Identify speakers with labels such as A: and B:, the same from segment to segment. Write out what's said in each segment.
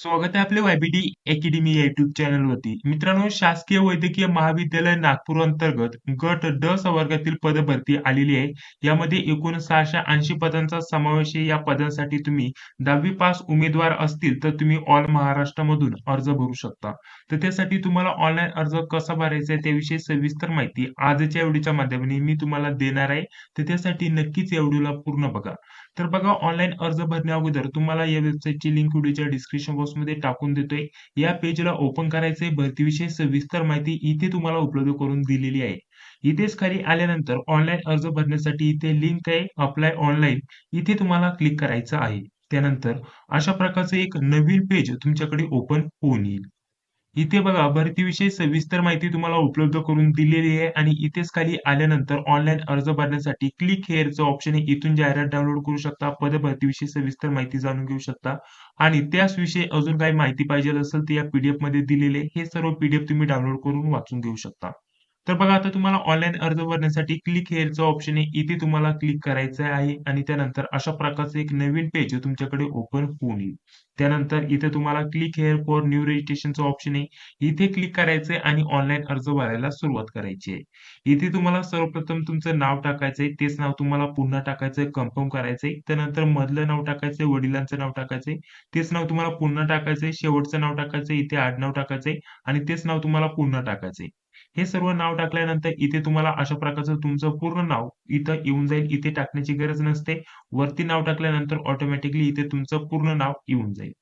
A: स्वागत आहे आपल्या वायबीडी अकॅडमी या युट्यूब चॅनलवरती मित्रांनो शासकीय वैद्यकीय महाविद्यालय नागपूर अंतर्गत गट ड संवर्गातील पदभरती आलेली आहे. यामध्ये एकूण सहाशे ऐंशी पदांचा समावेश आहे. या पदांसाठी तुम्ही दहावी पास उमेदवार असतील तर तुम्ही ऑल महाराष्ट्रामधून अर्ज भरू शकता. तर त्यासाठी तुम्हाला ऑनलाईन अर्ज कसा भरायचा आहे त्याविषयी सविस्तर माहिती आजच्या एवढीच्या माध्यमाने मी तुम्हाला देणार आहे. तर त्यासाठी नक्कीच या व्हिडिओला पूर्ण बघा. तर बघा ऑनलाईन अर्ज भरण्या अगोदर तुम्हाला या वेबसाईटची लिंक व्हिडिओच्या डिस्क्रिप्शन बॉक्समध्ये टाकून देतोय. या पेजला ओपन करायचंय भरतीविषयी सविस्तर माहिती इथे तुम्हाला उपलब्ध करून दिलेली आहे. इथेच खाली आल्यानंतर ऑनलाईन अर्ज भरण्यासाठी इथे लिंक आहे अप्लाय ऑनलाईन इथे तुम्हाला क्लिक करायचं आहे. त्यानंतर अशा प्रकारचं एक नवीन पेज तुमच्याकडे ओपन होऊन येईल. इथे बघा भरतीविषयी सविस्तर माहिती तुम्हाला उपलब्ध करून दिलेली आहे आणि इथेच खाली आल्यानंतर ऑनलाईन अर्ज भरण्यासाठी क्लिक हेअरचं ऑप्शन आहे इथून जाहिरात डाउनलोड करू शकता पद भरतीविषयी सविस्तर माहिती जाणून घेऊ शकता. आणि त्याच विषयी अजून काही माहिती पाहिजे असेल तर या पीडीएफमध्ये दिलेले हे सर्व पीडीएफ तुम्ही डाउनलोड करून वाचून घेऊ शकता. तर बघा आता तुम्हाला ऑनलाईन अर्ज भरण्यासाठी क्लिक हेअरचं ऑप्शन आहे. इथे तुम्हाला क्लिक करायचं आहे आणि त्यानंतर अशा प्रकारचं एक नवीन पेज तुमच्याकडे ओपन होऊन येईल. त्यानंतर इथे तुम्हाला क्लिक हेअर फॉर न्यू रजिस्ट्रेशनचं ऑप्शन आहे. इथे क्लिक करायचंय आणि ऑनलाईन अर्ज भरायला सुरुवात करायची आहे. इथे तुम्हाला सर्वप्रथम तुमचं नाव टाकायचंय. तेच नाव तुम्हाला पुन्हा टाकायचंय कन्फर्म करायचंय. त्यानंतर मधलं नाव टाकायचंय वडिलांचं नाव टाकायचंय. तेच नाव तुम्हाला पुन्हा टाकायचंय शेवटचं नाव टाकायचंय इथे आडनाव टाकायचंय आणि तेच नाव तुम्हाला पुन्हा टाकायचंय. हे सर्व नाव टाकल्यानंतर इथे तुम्हाला अशा प्रकारचं तुमचं पूर्ण नाव इथं येऊन जाईल. इथे टाकण्याची गरज नसते. वरती नाव टाकल्यानंतर ऑटोमॅटिकली इथे तुमचं पूर्ण नाव येऊन जाईल.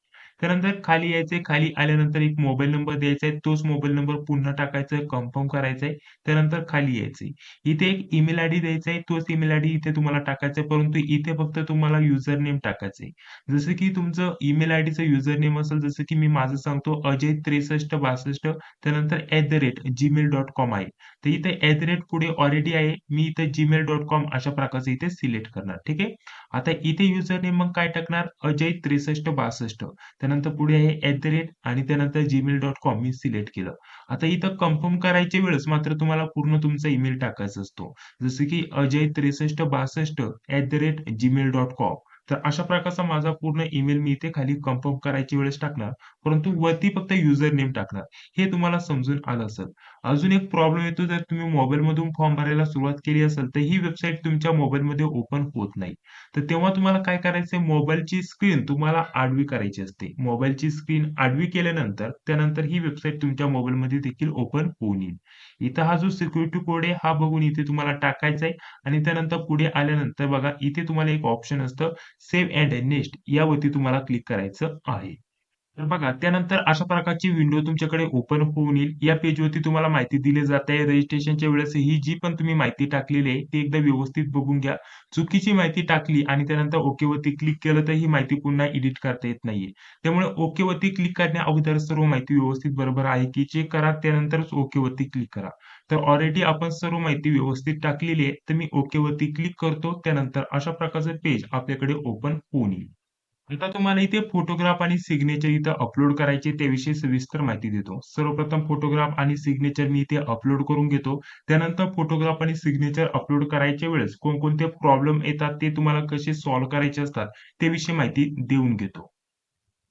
A: त्यानंतर खाली यायचंय खाली आल्यानंतर एक मोबाईल नंबर द्यायचा आहे तोच मोबाईल नंबर पुन्हा टाकायचा आहे कन्फर्म करायचा आहे त्यानंतर खाली यायचंय. इथे एक ईमेल आयडी द्यायचा आहे तोच ईमेल आयडी इथे तुम्हाला टाकायचा आहे परंतु इथे फक्त तुम्हाला युजर नेम टाकायचंय. जसं की तुमचं ईमेल आयडीचं युजर नेम असेल जसं की मी माझं सांगतो अजय त्रेसष्ट बासष्ट त्यानंतर at the rate gmail dot com आहे. तर इथे ऍट द रेट पुढे ऑलरेडी आहे मी इथे जीमेल डॉट कॉम अशा प्रकारचं इथे सिलेक्ट करणार ठीक आहे? आता इथे युजर नेम मग काय टाकणार? अजय त्रेसष्ट बासष्ट. त्यानंतर पुढे आहे ऍट द रेट आणि त्यानंतर जीमेल डॉट कॉम मी सिलेक्ट केलं. आता इथं कन्फर्म करायच्या वेळेस मात्र तुम्हाला पूर्ण तुमचा ईमेल टाकायचा असतो. जसं की अजय त्रेसष्ट बासष्ट at the rate gmail dot com तर अशा प्रकारचा माझा पूर्ण ईमेल मी इथे खाली कन्फर्म करायची वेळेस टाकणार परंतु वरती फक्त युजर नेम टाकणार. हे तुम्हाला समजून आलं असेल. अजून एक प्रॉब्लेम येतो जर तुम्ही मोबाईल मधून फॉर्म भरायला सुरुवात केली असेल तर ही वेबसाईट तुमच्या मोबाईलमध्ये ओपन होत नाही. तर तेव्हा तुम्हाला काय करायचंय? मोबाईलची स्क्रीन तुम्हाला आडवी करायची असते. मोबाईलची स्क्रीन आडवी केल्यानंतर त्यानंतर ही वेबसाईट तुमच्या मोबाईलमध्ये देखील ओपन होऊन येईल. इथं हा जो सिक्युरिटी कोड आहे हा बघून इथे तुम्हाला टाकायचा आहे आणि त्यानंतर पुढे आल्यानंतर बघा इथे तुम्हाला एक ऑप्शन असतं सेव्ह अँड नेक्स्ट यावरती तुम्हाला क्लिक करायचं आहे. तर बघा त्यानंतर अशा प्रकारची विंडो तुमच्याकडे ओपन होऊन येईल. या पेजवरती तुम्हाला माहिती दिली जाते. रजिस्ट्रेशनच्या वेळेस ही जी पण तुम्ही माहिती टाकलेली आहे ती एकदा व्यवस्थित बघून घ्या. चुकीची माहिती टाकली आणि त्यानंतर ओके वरती क्लिक केलं तर ही माहिती पुन्हा एडिट करता येत नाहीये. त्यामुळे ओके वरती क्लिक करण्या अगोदर सर्व माहिती व्यवस्थित बरोबर आहे की चेक करा त्यानंतरच ओके वरती क्लिक करा. तर ऑलरेडी आपण सर्व माहिती व्यवस्थित टाकलेली आहे. तर मी ओके वरती क्लिक करतो त्यानंतर अशा प्रकारचं पेज आपल्याकडे ओपन होऊन येईल. आता तुम्हाला इथे फोटोग्राफ आणि सिग्नेचर इथं अपलोड करायचे त्याविषयी सविस्तर माहिती देतो. सर्वप्रथम फोटोग्राफ आणि सिग्नेचर मी इथे अपलोड करून घेतो. त्यानंतर फोटोग्राफ आणि सिग्नेचर अपलोड करायच्या वेळेस कोणकोणते प्रॉब्लेम येतात ते तुम्हाला कसे सॉल्व्ह करायचे असतात त्याविषयी माहिती देऊन घेतो.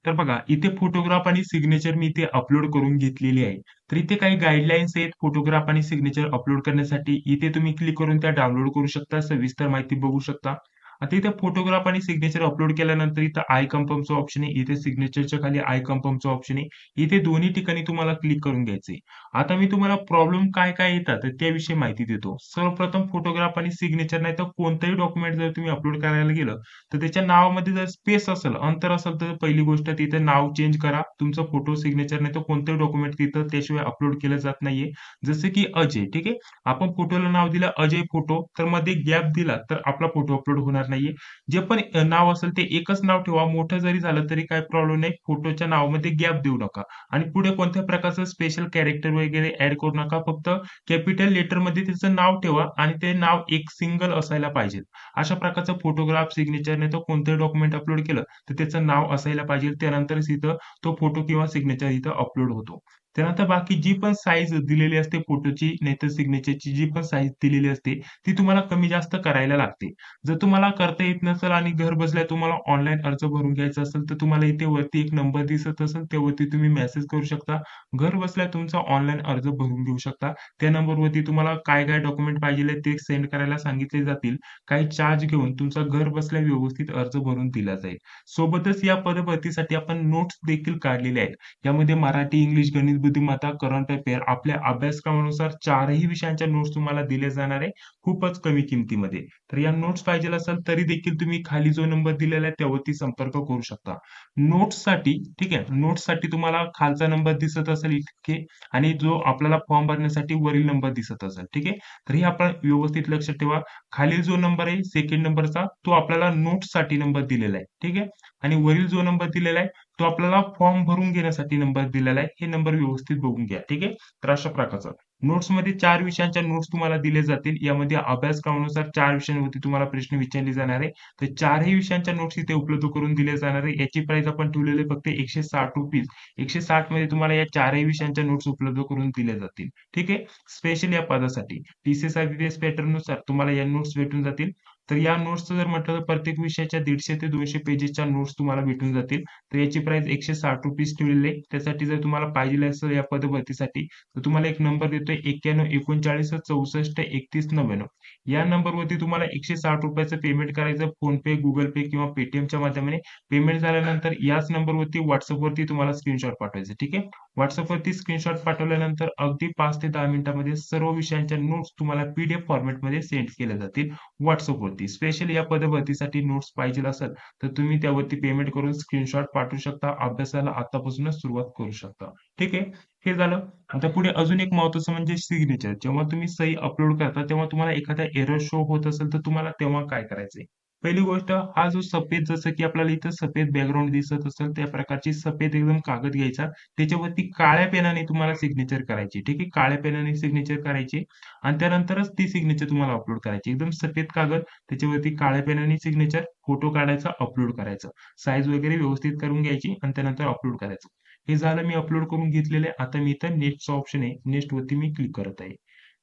A: तर बघा इथे फोटोग्राफ आणि सिग्नेचर मी इथे अपलोड करून घेतलेली आहे. तर इथे काही गाईडलाईन्स आहेत फोटोग्राफ आणि सिग्नेचर अपलोड करण्यासाठी. इथे तुम्ही क्लिक करून त्या डाउनलोड करू शकता सविस्तर माहिती बघू शकता. आता इथे फोटोग्राफ आणि सिग्नेचर अपलोड केल्यानंतर इथं आय कन्फर्मचं ऑप्शन आहे इथे सिग्नेचरच्या खाली आय कन्फर्मचं ऑप्शन आहे. इथे दोन्ही ठिकाणी तुम्हाला क्लिक करून घ्यायचंय आता मी तुम्हाला प्रॉब्लेम काय काय येतात त्याविषयी माहिती देतो. सर्वप्रथम फोटोग्राफ आणि सिग्नेचर नाही तर कोणतंही डॉक्युमेंट जर तुम्ही अपलोड करायला गेलं तर त्याच्या नावामध्ये जर स्पेस असेल अंतर असेल तर पहिली गोष्ट तिथे नाव चेंज करा. तुमचं फोटो सिग्नेचर नाही तर कोणतंही डॉक्युमेंट तिथं त्याशिवाय अपलोड केलं जात नाहीये. जसं की अजय ठीक आहे? आपण फोटोला नाव दिलं अजय फोटो तर मध्ये गॅप दिला तर आपला फोटो अपलोड होणार नाहीये. जे पण नाव असेल ते एकच नाव ठेवा. मोठं जरी झालं तरी काही प्रॉब्लेम नाही. फोटोच्या नावामध्ये गॅप देऊ नका. आणि पुढे कोणत्या प्रकारचं स्पेशल कॅरेक्टर वगैरे ऍड करू नका. फक्त कॅपिटल लेटरमध्ये त्याचं नाव ठेवा आणि ते नाव एक सिंगल असायला पाहिजे. अशा प्रकारचं फोटोग्राफ सिग्नेचर नाही तर कोणतंही डॉक्युमेंट अपलोड केलं तर त्याचं नाव असायला पाहिजे. त्यानंतरच इथं तो फोटो किंवा सिग्नेचर इथं अपलोड होतो. त्यानंतर बाकी जी पण साईज दिलेली असते फोटोची नाहीतर सिग्नेचरची जी पण साईज दिलेली असते ती तुम्हाला कमी जास्त करायला लागते. जर तुम्हाला करता येत नसेल आणि घर बसल्या तुम्हाला ऑनलाईन अर्ज भरून घ्यायचा असेल तर तुम्हाला इथे वरती एक नंबर दिसत असेल त्यावरती तुम्ही मेसेज करू शकता. घर बसल्या तुमचा ऑनलाईन अर्ज भरून घेऊ शकता. त्या नंबरवरती तुम्हाला काय काय डॉक्युमेंट पाहिजे ते सेंड करायला सांगितले जातील. काही चार्ज घेऊन तुमचा घर बसल्या व्यवस्थित अर्ज भरून दिला जाईल. सोबतच या पदभरतीसाठी आपण नोट्स देखील काढलेले आहेत. यामध्ये मराठी इंग्लिश गणित बुद्धिमत्ता करंट अफेअर आपल्या अभ्यासक्रमानुसार चारही विषयांच्या नोट्स तुम्हाला दिले जाणार आहे. खूपच कमी किमतीमध्ये. तर या नोट्स पाहिजे असेल तरी देखील तुम्ही खाली जो नंबर दिलेला आहे त्यावरती संपर्क करू शकता. नोट्ससाठी ठीक आहे नोट्ससाठी तुम्हाला खालचा नंबर दिसत असेल इतके आणि जो आपल्याला फॉर्म भरण्यासाठी वरील नंबर दिसत असेल ठीक आहे? तर हे आपण व्यवस्थित लक्षात ठेवा. खालील जो नंबर आहे सेकंड नंबरचा तो आपल्याला नोट्ससाठी नंबर दिलेला आहे ठीक आहे? आणि वरील जो नंबर दिलेला आहे तो आपल्याला फॉर्म भरून घेण्यासाठी नंबर दिलेला आहे. हे नंबर व्यवस्थित बघून घ्या. ठीक आहे? तर अशा प्रकारचा. नोट्समध्ये चार विषयांच्या नोट्स तुम्हाला दिले जातील. यामध्ये अभ्यासक्रमानुसार चार विषयांवरती तुम्हाला प्रश्न विचारले जाणार आहे. तर चारही विषयांच्या नोट्स इथे उपलब्ध करून दिले जाणार आहे. याची प्राइस आपण ठेवलेली फक्त एकशे साठ रुपीज एकशे साठमध्ये तुम्हाला या चारही विषयांच्या नोट्स उपलब्ध करून दिल्या जातील. ठीक आहे? स्पेशल या पदासाठी. टीसीएस आयबीपीएस पॅटर्ननुसार तुम्हाला या नोट्स भेटून जातील. तर या नोट्सचं जर म्हटलं तर प्रत्येक विषयाच्या दीडशे ते दोनशे पेजेसच्या नोट्स तुम्हाला भेटून जातील. तर याची प्राइस एकशे साठ रुपीज ठेवलेली आहे. त्यासाठी जर तुम्हाला पाहिजे असेल या पदभरतीसाठी तर तुम्हाला एक नंबर देतोय एक्क्याण्णव एकोणचाळीस चौसष्ट एकतीस नव्याण्णव. या नंबरवरती तुम्हाला एकशे साठ रुपयाचं पेमेंट करायचं. फोन पे गुगल पे किंवा पेटीएमच्या माध्यमाने. पेमेंट झाल्यानंतर याच नंबरवरती व्हॉट्सअपवरती तुम्हाला स्क्रीनशॉट पाठवायचं ठीक आहे? व्हॉट्सअपवरती स्क्रीनशॉट पाठवल्यानंतर अगदी पाच ते दहा मिनिटांमध्ये सर्व विषयांच्या नोट्स तुम्हाला पीडीएफ फॉर्मॅटमध्ये सेंड केल्या जातील. व्हॉट्सअपवरती स्पेशल या पदभरतीसाठी नोट्स पाहिजे असेल तर तुम्ही त्यावरती पेमेंट करून स्क्रीनशॉट पाठवू शकता. अभ्यासाला आतापासूनच सुरुवात करू शकता. ठीक आहे? हे झालं. आता पुढे अजून एक महत्वाचं म्हणजे सिग्नेचर जेव्हा तुम्ही सही अपलोड करता तेव्हा तुम्हाला एखादा एरर शो होत असेल तर तुम्हाला तेव्हा काय करायचंय? पहिली गोष्ट हा जो सफेद जसं की आपल्याला इथं सफेद बॅकग्राऊंड दिसत असेल त्या प्रकारची सफेद एकदम कागद घ्यायचा. त्याच्यावरती काळ्या पेनाने तुम्हाला सिग्नेचर करायची ठीक आहे? काळ्या पेनाने सिग्नेचर करायची आणि त्यानंतरच ती सिग्नेचर तुम्हाला अपलोड करायची. एकदम सफेद कागद त्याच्यावरती काळ्या पेनाने सिग्नेचर फोटो काढायचा अपलोड करायचा. साईज वगैरे व्यवस्थित करून घ्यायची आणि त्यानंतर अपलोड करायचं. हे झालं मी अपलोड करून घेतलेले आता मी इथं नेटचं ऑप्शन आहे. नेक्स्ट वरती मी क्लिक करत आहे.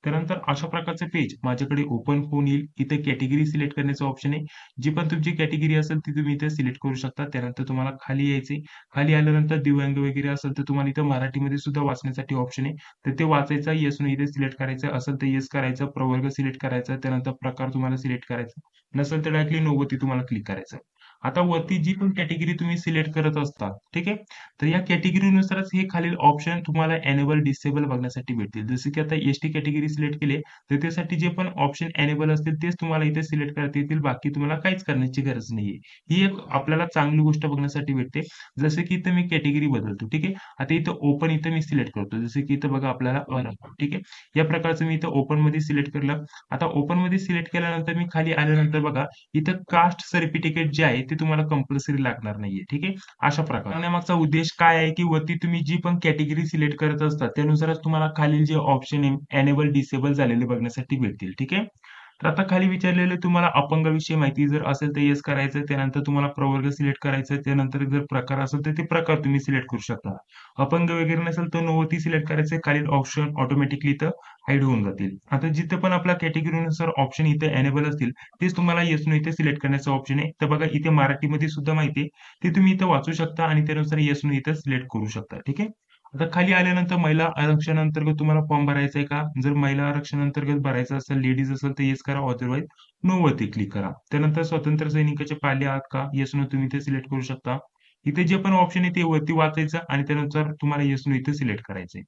A: त्यानंतर अशा प्रकारचं पेज माझ्याकडे ओपन होऊन येईल. इथे कॅटेगरी सिलेक्ट करण्याचं ऑप्शन आहे. जी पण तुमची कॅटेगरी असेल ती तुम्ही इथे सिलेक्ट करू शकता. त्यानंतर तुम्हाला खाली यायचे खाली आल्यानंतर दिव्यांग वगैरे असेल तर तुम्हाला इथं मराठीमध्ये सुद्धा वाचण्यासाठी ऑप्शन आहे. तर ते वाचायचं येस नो इथे सिलेक्ट करायचं. असेल तर येस करायचं. प्रवर्ग सिलेक्ट करायचा. त्यानंतर प्रकार तुम्हाला सिलेक्ट करायचा. नसेल तर डायरेक्टली नोवती तुम्हाला क्लिक करायचं. आता वरती जी पण कॅटेगरी तुम्ही सिलेक्ट करत असता ठीक आहे? तर या कॅटेगरीनुसारच हे खालील ऑप्शन तुम्हाला एनेबल डिसेबल बघण्यासाठी भेटतील. जसे की आता एस टी कॅटेगरी सिलेक्ट केले तर त्यासाठी जे पण ऑप्शन एनेबल असतील तेच तुम्हाला इथे सिलेक्ट करता येतील. बाकी तुम्हाला काहीच करण्याची गरज नाहीये. ही एक आपल्याला चांगली गोष्ट बघण्यासाठी भेटते. जसं की इथं मी कॅटेगरी बदलतो ठीक आहे? आता इथं ओपन इथं मी सिलेक्ट करतो. जसं की इथं बघा आपल्याला ठीक आहे? या प्रकारचं मी इथं ओपनमध्ये सिलेक्ट केलं. आता ओपनमध्ये सिलेक्ट केल्यानंतर मी खाली आल्यानंतर बघा इथं कास्ट सर्टिफिकेट जे आहे ती तुम्हाला कंपल्सरी लागणार नाहीये ठीक आहे? अशा प्रकारे. मागचा उद्देश काय आहे की वरती तुम्ही जी पण कॅटेगरी सिलेक्ट करत असता त्यानुसारच तुम्हाला खालील जे ऑप्शन एनेबल डिसेबल झालेले बघण्यासाठी भेटतील ठीक आहे? तर आता खाली विचारलेलं तुम्हाला अपंगाविषयी माहिती जर असेल तर येस करायचं त्यानंतर तुम्हाला प्रवर्ग सिलेक्ट करायचं त्यानंतर जर प्रकार असेल तर ते प्रकार तुम्ही सिलेक्ट करू शकता. अपंग वगैरे नसेल तर नोवती सिलेक्ट करायचं खालील ऑप्शन ऑटोमॅटिकली इथं हाईड होऊन जातील. आता जिथे पण आपल्या कॅटेगरीनुसार ऑप्शन इथे एनेबल असतील तेच तुम्हाला येस नो इथे सिलेक्ट करण्याचं ऑप्शन आहे. तर बघा इथे मराठीमध्ये सुद्धा माहिती आहे. ते तुम्ही इथं वाचू शकता आणि त्यानुसार येस नो इथं सिलेक्ट करू शकता. ठीक आहे? आता खाली आल्यानंतर महिला आरक्षण अंतर्गत तुम्हाला फॉर्म भरायचा आहे का? जर महिला आरक्षण अंतर्गत भरायचा असेल लेडीज असेल तर येस करा. ऑदरवाईज नो वरती क्लिक करा. त्यानंतर स्वतंत्र सैनिकाचे पाले आहात का? येस नो तुम्ही इथे सिलेक्ट करू शकता. इथे जे पण ऑप्शन आहे ते वरती वाचायचं आणि त्यानुसार तुम्हाला येस नो इथे सिलेक्ट करायचंय.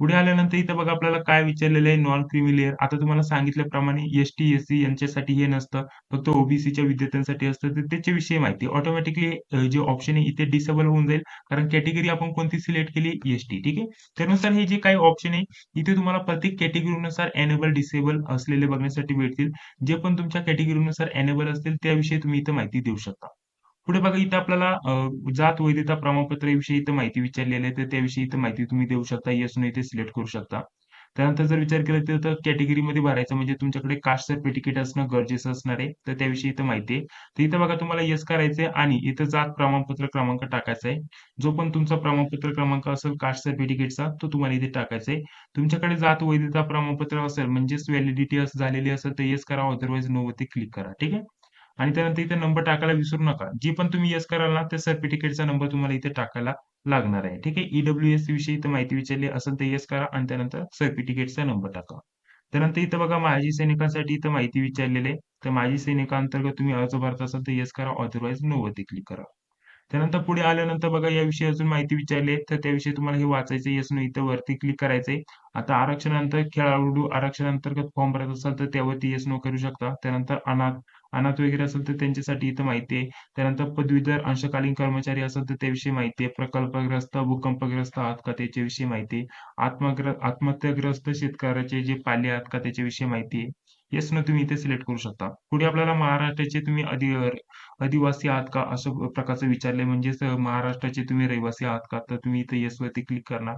A: पुढे आल्यानंतर इथं बघा आपल्याला काय विचारलेलं आहे नॉन क्रिमी लेअर आता तुम्हाला सांगितल्याप्रमाणे एस टी एस सी यांच्यासाठी हे नसतं. फक्त ओबीसीच्या विद्यार्थ्यांसाठी असतं. तर त्याच्याविषयी माहिती. ऑटोमॅटिकली जे ऑप्शन आहे इथे डिसेबल होऊन जाईल. कारण कॅटेगरी आपण कोणती सिलेक्ट केली? एस टी ठीक आहे? त्यानुसार हे जे काही ऑप्शन आहे इथे तुम्हाला प्रत्येक कॅटेगरीनुसार एनेबल डिसेबल असलेले बघण्यासाठी भेटतील जे पण तुमच्या कॅटेगरीनुसार एनेबल असतील त्याविषयी तुम्ही इथं माहिती देऊ शकता. पुढे बघा इथं आपल्याला जात वैधता प्रमाणपत्राविषयी इथं माहिती विचारलेली आहे. तर त्याविषयी इथं माहिती तुम्ही देऊ शकता येस नो इथे सिलेक्ट करू शकता. त्यानंतर जर विचार केला तर कॅटेगरीमध्ये भरायचं म्हणजे तुमच्याकडे कास्ट सर्टिफिकेट असणं गरजेचं असणार आहे. तर त्याविषयी इथं माहिती आहे. तर इथं बघा तुम्हाला येस करायचंय आणि इथं जात प्रमाणपत्र क्रमांक टाकायचा आहे. जो पण तुमचा प्रमाणपत्र क्रमांक असेल कास्ट सर्टिफिकेटचा तो तुम्हाला इथे टाकायचा आहे. तुमच्याकडे जात वैधता प्रमाणपत्र असेल म्हणजेच व्हॅलिडिटी झालेली असेल तर येस करा. अदरवाईज नो वरती क्लिक करा. ठीक आहे? आणि त्यानंतर इथे नंबर टाकायला विसरू नका. जे पण तुम्ही येस कराल ना त्या सर्टिफिकेटचा नंबर तुम्हाला इथे टाकायला लागणार आहे. ठीक आहे? ईडब्ल्यू एस विषयी इथं माहिती विचारली असेल तर येस करा आणि त्यानंतर सर्टिफिकेटचा नंबर टाका. त्यानंतर इथं बघा माजी सैनिकांसाठी इथं माहिती विचारलेली आहे. तर माजी सैनिकांतर्गत तुम्ही अर्ज भरत असाल तर येस करा ऑथरवाईज नो वरती क्लिक करा. त्यानंतर पुढे आल्यानंतर बघा याविषयी अजून माहिती विचारली तर त्याविषयी तुम्हाला हे वाचायचं येस नो इथं वरती क्लिक करायचंय आता आरक्षणानंतर खेळाडू आरक्षणांतर्गत फॉर्म भरत असाल तर त्यावरती येस नो करू शकता. त्यानंतर अनाथ अनाथ वगैरे असेल तर त्यांच्यासाठी इथं माहिती आहे. त्यानंतर पदवीधर अंशकालीन कर्मचारी असेल तर त्याविषयी माहिती आहे. प्रकल्पग्रस्त भूकंपग्रस्त आहात का त्याच्याविषयी माहिती आहे. आत्मग्र आत्महत्याग्रस्त शेतकऱ्याचे जे पाले आहात का त्याच्याविषयी माहिती आहे. येस न तुम्ही इथे सिलेक्ट करू शकता. पुढे आपल्याला महाराष्ट्राचे तुम्ही अधि आदिवासी आहात का असं प्रकारचं विचारले म्हणजेच महाराष्ट्राचे तुम्ही रहिवासी आहात का? तर तुम्ही इथे येस वरती क्लिक करणार.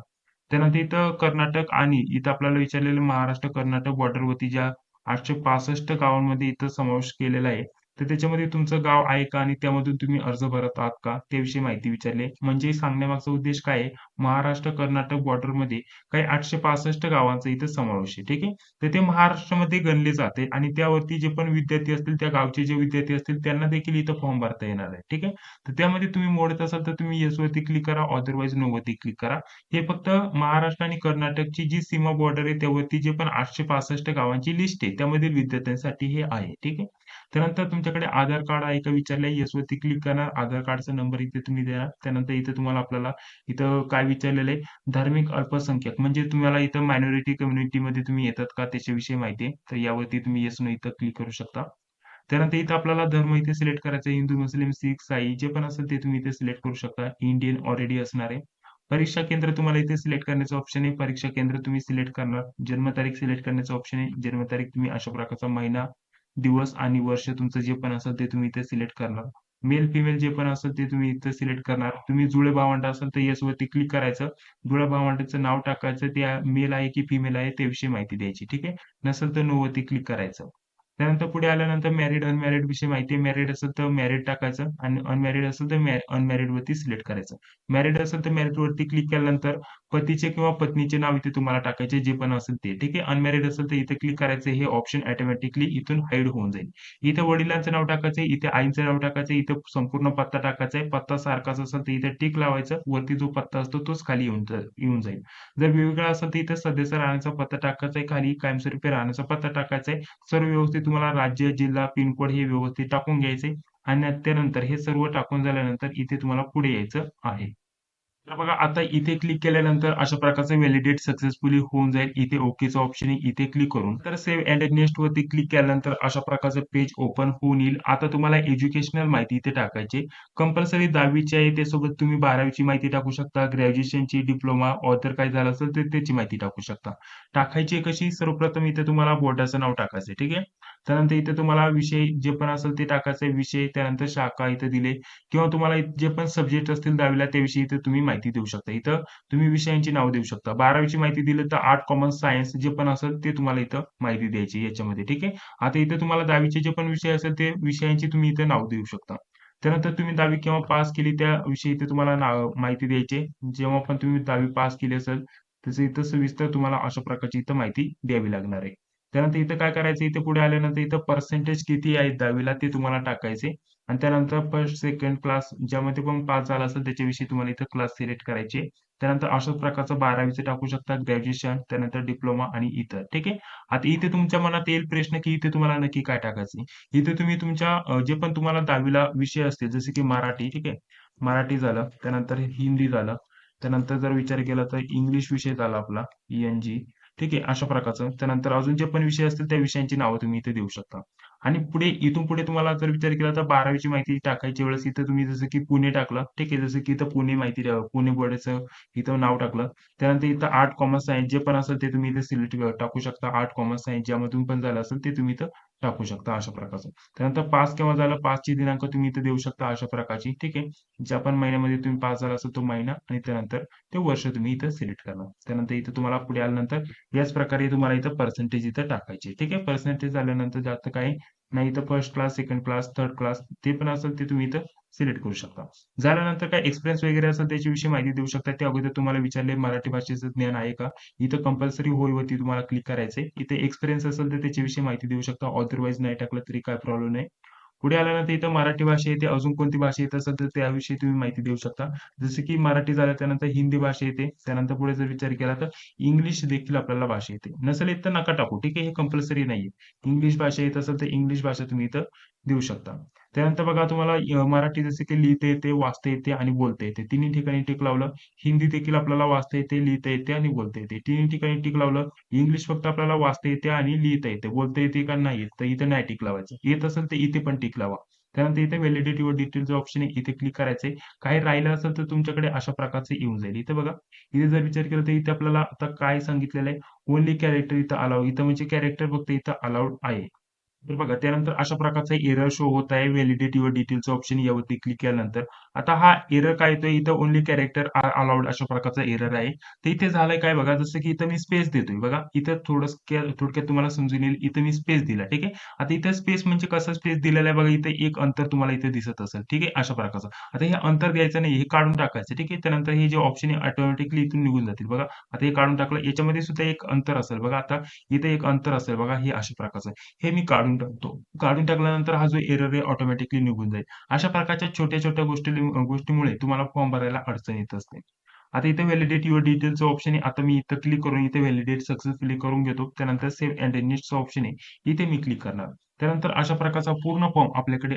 A: त्यानंतर इथं कर्नाटक आणि इथं आपल्याला विचारलेलं महाराष्ट्र कर्नाटक बॉर्डरवरती ज्या आठशे पासष्ट गावांमध्ये इथं समावेश केलेला आहे. तर त्याच्यामध्ये तुमचं गाव आहे का? आणि त्यामधून तुम्ही अर्ज भरत आहात का? त्याविषयी माहिती विचारली. म्हणजे सांगण्यामागचा उद्देश काय आहे? महाराष्ट्र कर्नाटक बॉर्डरमध्ये काही आठशे पासष्ट गावांचा इथं समावेश आहे. ठीक आहे? तर ते महाराष्ट्रामध्ये गणले जाते आणि त्यावरती जे पण विद्यार्थी असतील त्या गावचे जे विद्यार्थी असतील त्यांना देखील इथं फॉर्म भरता येणार आहे. ठीक आहे? तर त्यामध्ये तुम्ही मोडत असाल तर तुम्ही येस वरती क्लिक करा. अदरवाईज नो वरती क्लिक करा. हे फक्त महाराष्ट्र आणि कर्नाटकची जी सीमा बॉर्डर आहे त्यावरती जे पण आठशे पासष्ट गावांची लिस्ट आहे त्यामधील विद्यार्थ्यांसाठी हे आहे. ठीक आहे? त्यानंतर तुमच्याकडे आधार कार्ड आहे का विचारलं येस वरती क्लिक करणार. आधार कार्डचा नंबर इथे तुम्ही देणार. त्यानंतर इथे तुम्हाला आपल्याला इथं काय विचारलेलं आहे? धार्मिक अल्पसंख्याक. म्हणजे तुम्हाला इथं मायनॉरिटी कम्युनिटीमध्ये तुम्ही येतात का? त्याच्याविषयी माहिती आहे. तर यावरती तुम्ही येस नो इथं क्लिक करू शकता. त्यानंतर इथं आपल्याला धर्म इथे सिलेक्ट करायचं हिंदू मुस्लिम सिख साई जे पण असेल ते तुम्ही इथे सिलेक्ट करू शकता. इंडियन ऑलरेडी असणार आहे. परीक्षा केंद्र तुम्हाला इथे सिलेक्ट करण्याचं ऑप्शन आहे. परीक्षा केंद्र तुम्ही सिलेक्ट करणार. जन्मतारीख सिलेक्ट करण्याचं ऑप्शन आहे. जन्मतारीख तुम्ही अशा प्रकारचा महिना दिवस आणि वर्ष तुमचं जे पण असेल ते तुम्ही इथे सिलेक्ट करणार. मेल फिमेल जे पण असेल ते तुम्ही इथे सिलेक्ट करणार. तुम्ही जुळे भावंड असेल तर येस वरती क्लिक करायचं. जुळ्या भावंडाचं नाव टाकायचं. ते मेल आहे की फिमेल आहे त्याविषयी माहिती द्यायची. ठीक आहे? नसेल तर नो वरती क्लिक करायचं. त्यानंतर पुढे आल्यानंतर मॅरिड अनमॅरिड विषयी माहिती मॅरिड असेल तर मॅरिड टाकायचं आणि अनमॅरिड असेल तर अनमॅरिड वरती सिलेक्ट करायचं. मॅरिड असेल तर मॅरिड वरती क्लिक केल्यानंतर पतीचे किंवा पत्नीचे नाव इथे तुम्हाला टाकायचे जे पण असेल ते. ठीक आहे? अनमॅरिड असेल तर इथे क्लिक करायचं हे ऑप्शन ऑटोमॅटिकली इथून हाईड होऊन जाईल. इथे वडिलांचं नाव टाकायचं इथे आईचं नाव टाकायचं इथे संपूर्ण पत्ता टाकायचा आहे. पत्ता सारखाच असेल तर इथे टिक लावायचं. वरती जो पत्ता असतो तोच खाली येऊन येऊन जाईल. जर वेगवेगळा असेल तर इथे सदस्य राहण्याचा पत्ता टाकायचा आहे. खाली कायमस्वरूपी राहण्याचा पत्ता टाकायचा आहे. सर्व व्यवस्थित तुम्हाला राज्य जिल्हा पिनकोड हे व्यवस्थित टाकून घ्यायचे आणि त्यानंतर हे सर्व टाकून झाल्यानंतर इथे तुम्हाला पुढे यायचं आहे. तर बघा आता इथे क्लिक केल्यानंतर अशा प्रकारचं व्हॅलिडेट सक्सेसफुली होऊन जाईल. इथे ओकेचं ऑप्शन इथे क्लिक करून. तर सेव्ह अँड नेक्स्ट वरती क्लिक केल्यानंतर अशा प्रकारचं पेज ओपन होऊन येईल. आता तुम्हाला एज्युकेशनल माहिती इथे टाकायची कंपल्सरी दहावीची आहे त्यासोबत तुम्ही बारावीची माहिती टाकू शकता. ग्रॅज्युएशनची डिप्लोमा ऑथर काय झालं असेल तर त्याची माहिती टाकू शकता. टाकायची कशी? सर्वप्रथम इथे तुम्हाला बोर्डाचं नाव टाकायचं ठीक आहे? त्यानंतर इथे तुम्हाला विषय जे पण असेल ते टाकायचे. विषय त्यानंतर शाखा इथे दिले. किंवा तुम्हाला जे पण सब्जेक्ट असतील दहावीला त्याविषयी इथे तुम्ही माहिती देऊ शकता. इथं तुम्ही विषयांची नाव देऊ शकता. बारावीची माहिती दिली तर आर्ट कॉमन सायन्स जे पण असेल ते तुम्हाला इथं माहिती द्यायची याच्यामध्ये. ठीक आहे? आता इथे तुम्हाला दहावीचे जे पण विषय असेल ते विषयांची तुम्ही इथे नाव देऊ शकता. त्यानंतर तुम्ही दहावी केव्हा पास केली त्या विषयी इथे तुम्हाला माहिती द्यायची जेव्हा पण तुम्ही दहावी पास केली असेल त्याचं इथं सविस्तर तुम्हाला अशा प्रकारची इथं माहिती द्यावी लागणार आहे. त्यानंतर इथं काय करायचं? इथे पुढे आल्यानंतर इथं पर्सेंटेज किती आहे दहावीला ते तुम्हाला टाकायचे. आणि त्यानंतर फर्स्ट सेकंड क्लास ज्यामध्ये पण पास झाला असेल त्याच्याविषयी तुम्हाला इथं क्लास सिलेक्ट करायचे. त्यानंतर अशाच प्रकारचं बारावीचं टाकू शकता ग्रॅज्युएशन त्यानंतर डिप्लोमा आणि इतर. ठीक आहे? आता इथे तुमच्या मनात येईल प्रश्न की इथे तुम्हाला नक्की काय टाकायचं? इथे तुम्ही तुमच्या जे पण तुम्हाला दहावीला विषय असतील जसे की मराठी ठीक आहे? मराठी झालं त्यानंतर हिंदी झालं त्यानंतर जर विचार केला तर इंग्लिश विषय झाला आपला एन जी ठीक आहे? अशा प्रकारचं. त्यानंतर अजून जे पण विषय असतील त्या विषयांची नावं तुम्ही इथे देऊ शकता. आणि पुढे इथून पुढे तुम्हाला जर विचार केला तर बारावीची माहिती टाकायची वेळेस इथं तुम्ही जसं की पुणे टाकलं. ठीक आहे? जसं की इथं पुणे माहिती पुणे बोर्डाचं इथं नाव टाकलं. त्यानंतर इथं आर्ट कॉमर्स सायन्स जे पण असेल ते तुम्ही इथे सिलेक्ट टाकू शकता. आर्ट कॉमर्स सायन्स ज्यामधून पण झालं असेल ते तुम्ही इथं टाकू शकता अशा प्रकारचं. त्यानंतर पाच केव्हा झालं पाचची दिनांक तुम्ही इथे देऊ शकता अशा प्रकारची ठीक आहे? ज्या पण महिन्यामध्ये तुम्ही पास झाला असेल तो महिना आणि त्यानंतर ते वर्ष तुम्ही इथं सिलेक्ट करणार. त्यानंतर इथं तुम्हाला पुढे आल्यानंतर याच प्रकारे तुम्हाला इथं पर्सेंटेज इथं टाकायचे ठीक आहे? पर्सेंटेज आल्यानंतर जास्त काही नाही इथं first class second class third class ते पण असेल ते तुम्ही इथं सिलेक्ट करू शकता. झाल्यानंतर काय एक्सपिरियन्स वगैरे असेल त्याच्याविषयी माहिती देऊ शकता. त्या अगोदर तुम्हाला विचारले मराठी भाषेचं ज्ञान आहे का? इथं कंपल्सरी होईवरती तुम्हाला क्लिक करायचे इथे एक्सपिरियन्स असेल तर त्याच्याविषयी माहिती देऊ शकता. ऑदरवाईज नाही टाकलं तरी काय प्रॉब्लेम नाही. पुढे आल्यानंतर इथं मराठी भाषा येते. अजून कोणती भाषा येत असेल तर त्याविषयी तुम्ही माहिती देऊ शकता. जसं की मराठी झालं त्यानंतर हिंदी भाषा येते. त्यानंतर पुढे जर विचार केला तर इंग्लिश देखील आपल्याला भाषा येते. नसेल येत तर नका टाकू. ठीक आहे हे कंपल्सरी नाहीये. इंग्लिश भाषा येत असेल तर इंग्लिश भाषा तुम्ही इथं देऊ शकता. त्यानंतर बघा तुम्हाला मराठी जसे की लिहिता येते वाचता येते आणि बोलता येते. तिन्ही ठिकाणी टिक लावलं हिंदी देखील आपल्याला वाचता येते लिहिता येते आणि बोलता येते. तिन्ही ठिकाणी टिक लावलं इंग्लिश फक्त आपल्याला वाचता येते आणि लिहिता येते. बोलता येते का नाही येत तर इथे नाही टिक लावायचं. येत असेल तर इथे पण टिक लावा. त्यानंतर इथे व्हॅलिडिटी व डिटेलचं ऑप्शन आहे इथे क्लिक करायचे काही राहिलं असेल तर तुमच्याकडे अशा प्रकारचे येऊन जाईल. इथे बघा इथे जर विचार केला तर इथे आपल्याला आता काय सांगितलेलं आहे? ओनली कॅरेक्टर इथं अलाउड इथं म्हणजे कॅरेक्टर फक्त इथं अलाउड आहे. तर बघा त्यानंतर अशा प्रकारचा एरर शो होत आहे. व्हॅलिडिटी व डिटेलचं ऑप्शन यावरती क्लिक केल्यानंतर. आता हा एरर काय येतोय? इथं ओनली कॅरेक्टर आर अलाउड अशा प्रकारचा एरर आहे. तर इथे झालंय काय बघा? जसं की इथं मी स्पेस देतोय. बघा इथं थोडं थोडक्यात तुम्हाला समजून येईल. इथं मी स्पेस दिला ठीक आहे? आता इथं स्पेस म्हणजे कसं स्पेस दिलेला आहे? बघा इथं एक अंतर तुम्हाला इथे दिसत असेल. ठीक आहे? अशा प्रकारचं. आता हे अंतर द्यायचं नाही. हे काढून टाकायचं. ठीक आहे? त्यानंतर हे जे ऑप्शन आहे ऑटोमॅटिकली इथून निघून जातील. बघा आता हे काढून टाकलं. याच्यामध्ये सुद्धा एक अंतर असेल. बघा आता इथे एक अंतर असेल. बघा हे अशा प्रकारचं हे मी काढून टाकतो. काढून टाकल्यानंतर हा जो एरर आहे ऑटोमॅटिकली निघून जाईल. अशा प्रकारच्या छोट्या छोट्या गोष्टी गोष्टीमुळे तुम्हाला फॉर्म भरायला अडचण येत असते. आता इथे व्हॅलिडेट युअर डिटेलचं ऑप्शन आहे. आता मी इथं क्लिक करून इथे व्हॅलिडेट सक्सेसफुली करून घेतो. त्यानंतर सेव्ह अँड नेक्स्टचं ऑप्शन आहे. इथे मी क्लिक करणार. त्यानंतर अशा प्रकारचा पूर्ण फॉर्म आपल्याकडे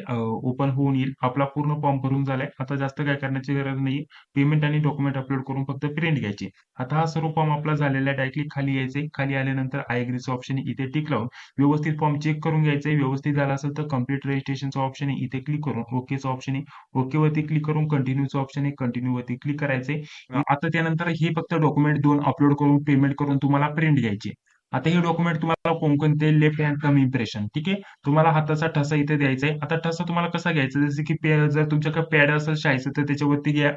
A: ओपन होऊन येईल. आपला पूर्ण फॉर्म भरून झालाय. आता जास्त काय करण्याची गरज नाही पेमेंट आणि डॉक्युमेंट अपलोड करून फक्त प्रिंट घ्यायची. आता हा सर्व फॉर्म आपला झालेला डायरेक्टली खाली यायचे खाली आल्यानंतर आय अग्रीचं ऑप्शन इथे टिक लावून व्यवस्थित फॉर्म चेक करून घ्यायचंय. व्यवस्थित झाला असेल तर कंप्लीट रजिस्ट्रेशनचं ऑप्शन आहे. इथे क्लिक करून ओकेचं ऑप्शन आहे. ओके वरती क्लिक करून कंटिन्यूचं ऑप्शन आहे. कंटिन्यू वरती क्लिक करायचंय. आता त्यानंतर हे फक्त डॉक्युमेंट दोन अपलोड करून पेमेंट करून तुम्हाला प्रिंट घ्यायची. आता हे डॉक्युमेंट तुम्हाला कोणकोणते लेफ्ट हँड कम इम्प्रेशन ठीक आहे? तुम्हाला हाताचा ठसा इथे द्यायचा आहे. आता ठसा तुम्हाला कसा घ्यायचा? जसं की जर तुमच्याकडे पॅड असेल शायचं तर त्याच्यावरती घ्या.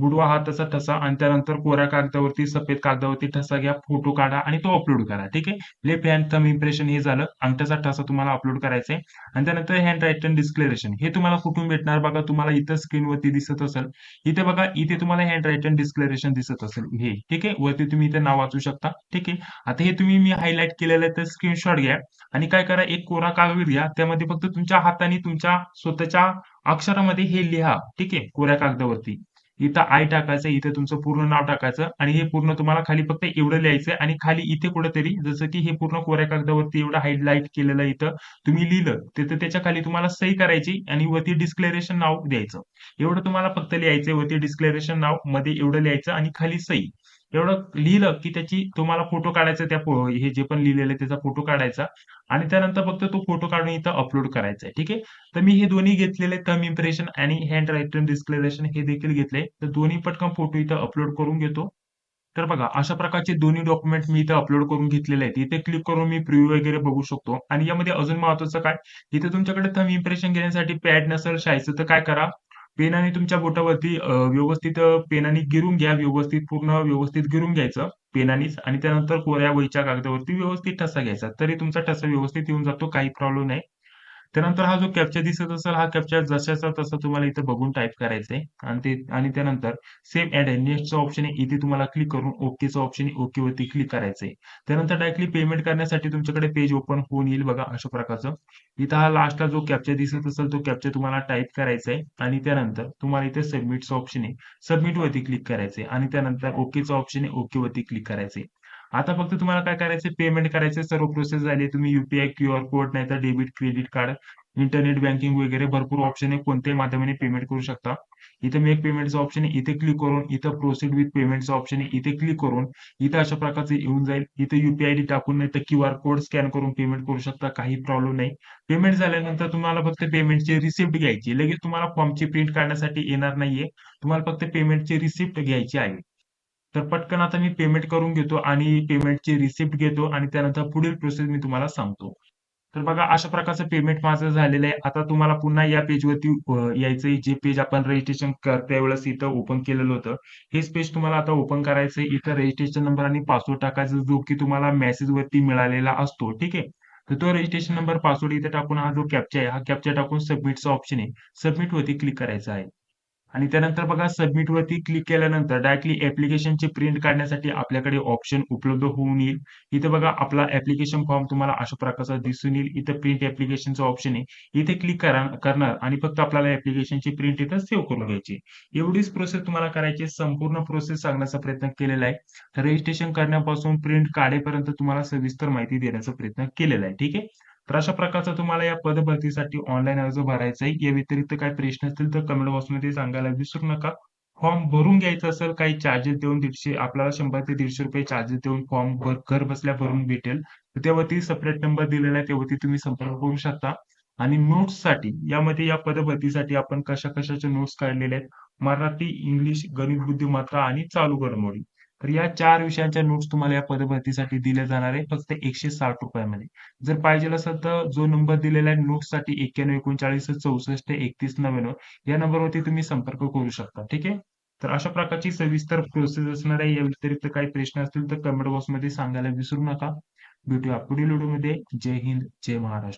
A: बुडवा हाताचा ठसा आणि त्यानंतर कोऱ्या कागदावरती सफेद कागदावरती ठसा घ्या फोटो काढा आणि तो अपलोड करा ठीक आहे? लेफ्ट हँड थम इम्प्रेशन हे झालं. अंगठ्याचा ठसा तुम्हाला अपलोड करायचा आहे. आणि त्यानंतर हँड रायटन डिस्क्लेरेशन हे तुम्हाला कुठून भेटणार बघा? तुम्हाला इथं स्क्रीनवरती दिसत असेल. इथे बघा इथे तुम्हाला हँड रायटन डिस्क्लेरेशन दिसत असेल. हे ठीक आहे? वरती तुम्ही इथे नाव वाचू शकता ठीक आहे? आता हे तुम्ही मी हायलाइट केलेलं आहे तर स्क्रीनशॉट घ्या. आणि काय करा? एक कोरा कागद घ्या. त्यामध्ये फक्त तुमच्या हाताने तुमच्या स्वतःच्या अक्षरामध्ये हे लिहा ठीक आहे? कोऱ्या कागदावरती. इथं आय टाकायचं इथे तुमचं पूर्ण नाव टाकायचं आणि हे पूर्ण तुम्हाला खाली फक्त एवढं लिहायचं आणि खाली इथे कुठेतरी जसं की हे पूर्ण कोऱ्या कागदावरती एवढं हायलाईट केलेलं इथं तुम्ही लिहिलं तर त्याच्याखाली तुम्हाला सही करायची आणि वरती डिस्क्लेरेशन नाव द्यायचं. एवढं तुम्हाला फक्त लिहायचं वरती डिस्क्लेरेशन नावमध्ये एवढं लिहायचं आणि खाली सही. एवढं लिहिलं की त्याची तुम्हाला फोटो काढायचा त्या हे जे पण लिहिलेलं आहे त्याचा फोटो काढायचा. आणि त्यानंतर फक्त तो फोटो काढून इथं अपलोड करायचा आहे ठीक आहे? तर मी हे दोन्ही घेतलेले थम इम्प्रेशन आणि हँड रायटन डिस्क्लेरेशन हे देखील घेतले तर दोन्ही पटकन फोटो इथं अपलोड करून घेतो. तर बघा अशा प्रकारचे दोन्ही डॉक्युमेंट मी इथे अपलोड करून घेतलेले आहेत. इथे क्लिक करून मी प्रिव्ह्यू वगैरे बघू शकतो. आणि यामध्ये अजून महत्वाचं काय? इथे तुमच्याकडे थम इम्प्रेशन घेण्यासाठी पॅड नसेल शायचं तर काय करा? पेनाने तुमच्या बोटावरती व्यवस्थित पेनाने गिरून घ्या व्यवस्थित पूर्ण व्यवस्थित गिरून घ्यायचं पेनानीच आणि त्यानंतर कोऱ्या वहीच्या कागदावरती व्यवस्थित ठसा घ्यायचा. तरी तुमचा ठसा व्यवस्थित येऊन जातो काही प्रॉब्लेम नाही. त्यानंतर हा जो कॅप्चा दिसत असेल हा कॅप्चा जशाचा तसा तुम्हाला इथं बघून टाईप करायचा आहे आणि ते आणि त्यानंतर सेम अँड नेक्स्टचं ऑप्शन आहे इथे तुम्हाला क्लिक करून ओकेचं ऑप्शन आहे ओके वरती क्लिक करायचं आहे त्यानंतर डायरेक्टली पेमेंट करण्यासाठी तुमच्याकडे पेज ओपन होऊन येईल बघा अशा प्रकारचं. इथं हा लास्टला जो कॅप्चा दिसत असेल तो कॅप्चा तुम्हाला टाईप करायचा आहे आणि त्यानंतर तुम्हाला इथे सबमिटचं ऑप्शन आहे. सबमिट वरती क्लिक आहे आणि त्यानंतर ओकेचं ऑप्शन आहे ओके वरती क्लिक करायचंय. आता फक्त तुम्हाला काय करायचं पेमेंट करायचे सर्व प्रोसेस झाली. तुम्ही युपीआय क्यूआर कोड नाही तर debit credit card internet banking वगैरे भरपूर ऑप्शन आहे. कोणत्याही माध्यमाने पेमेंट करू शकता. इथे मेक एक पेमेंटचं ऑप्शन आहे. इथे क्लिक करून इथं प्रोसीड विथ पेमेंटचं ऑप्शन आहे. इथे क्लिक करून इथं अशा प्रकारचे येऊन जाईल. इथे युपीआय डी टाकून नाही तर क्यू आर कोड स्कॅन करून पेमेंट करू शकता. काही प्रॉब्लेम नाही. पेमेंट झाल्यानंतर तुम्हाला फक्त पेमेंटची रिसिप्ट घ्यायची लगेच तुम्हाला फॉर्मची प्रिंट काढण्यासाठी येणार नाहीये. तुम्हाला फक्त पेमेंटची रिसिप्ट घ्यायची आहे. तर पटकन आता मी पेमेंट करून घेतो आणि पेमेंटची रिसिप्ट घेतो आणि त्यानंतर पुढील प्रोसेस मी तुम्हाला सांगतो. तर बघा अशा प्रकारचं पेमेंट माझं झालेलं आहे. आता तुम्हाला पुन्हा या पेजवरती यायचंय. जे पेज आपण रजिस्ट्रेशन त्यावेळेस इथं ओपन केलेलं होतं. हेच पेज तुम्हाला आता ओपन करायचंय. इथं रजिस्ट्रेशन नंबर आणि पासवर्ड टाकायचा जो की तुम्हाला मेसेज वरती मिळालेला असतो. ठीक आहे? तर तो रजिस्ट्रेशन नंबर पासवर्ड इथे टाकून हा जो कॅप्चा आहे हा कॅप्चा टाकून सबमिटचा ऑप्शन आहे. सबमिट वरती क्लिक करायचा आहे. आणि त्यानंतर बघा सबमिट वरती क्लिक केल्यानंतर डायरेक्टली ऍप्लिकेशनची प्रिंट काढण्यासाठी आपल्याकडे ऑप्शन उपलब्ध होऊन येईल. इथे बघा आपला ऍप्लिकेशन फॉर्म तुम्हाला अशा प्रकारचा दिसून येईल. इथं प्रिंट ऍप्लिकेशनचा ऑप्शन आहे. इथे क्लिक करणार आणि फक्त आपल्याला ऍप्लिकेशनची प्रिंट इथं सेव्ह करून घ्यायची एवढीच प्रोसेस तुम्हाला करायची संपूर्ण प्रोसेस सांगण्याचा प्रयत्न केलेला आहे. रजिस्ट्रेशन करण्यापासून प्रिंट काढेपर्यंत तुम्हाला सविस्तर माहिती देण्याचा प्रयत्न केलेला आहे. ठीक आहे? तर अशा प्रकारचा तुम्हाला या पदभरतीसाठी ऑनलाईन अर्ज भरायचा आहे. या व्यतिरिक्त काही प्रश्न असतील तर कमेंट बॉक्समध्ये सांगायला विसरू नका. फॉर्म भरून घ्यायचा असेल काही चार्जेस देऊन दीडशे आपल्याला शंभर ते दीडशे रुपये चार्जेस देऊन फॉर्म घर बसल्या भरून भेटेल. तर त्यावरती सेपरेट नंबर दिलेला आहे त्यावरती तुम्ही संपर्क करू शकता. आणि नोट्ससाठी यामध्ये या पदभरतीसाठी आपण कशा कशाच्या नोट्स काढलेल्या आहेत? मराठी इंग्लिश गणित बुद्धिमत्ता आणि चालू घडामोडी. तर या चार विषयांच्या नोट्स तुम्हाला या पदभरतीसाठी दिल्या जाणार आहे. फक्त एकशे साठ रुपयामध्ये. जर पाहिजे असेल तर जो नंबर दिलेला आहे नोट्ससाठी एक्क्याण्णव एकोणचाळीस चौसष्ट एकतीस नव्याण्णव या नंबरवरती तुम्ही संपर्क करू शकता. ठीक आहे? तर अशा प्रकारची सविस्तर प्रोसेस असणार आहे. या व्यतिरिक्त काही प्रश्न असतील तर कमेंट बॉक्समध्ये सांगायला विसरू नका. भेटूया पुढील व्हिडिओमध्ये जय हिंद जय महाराष्ट्र.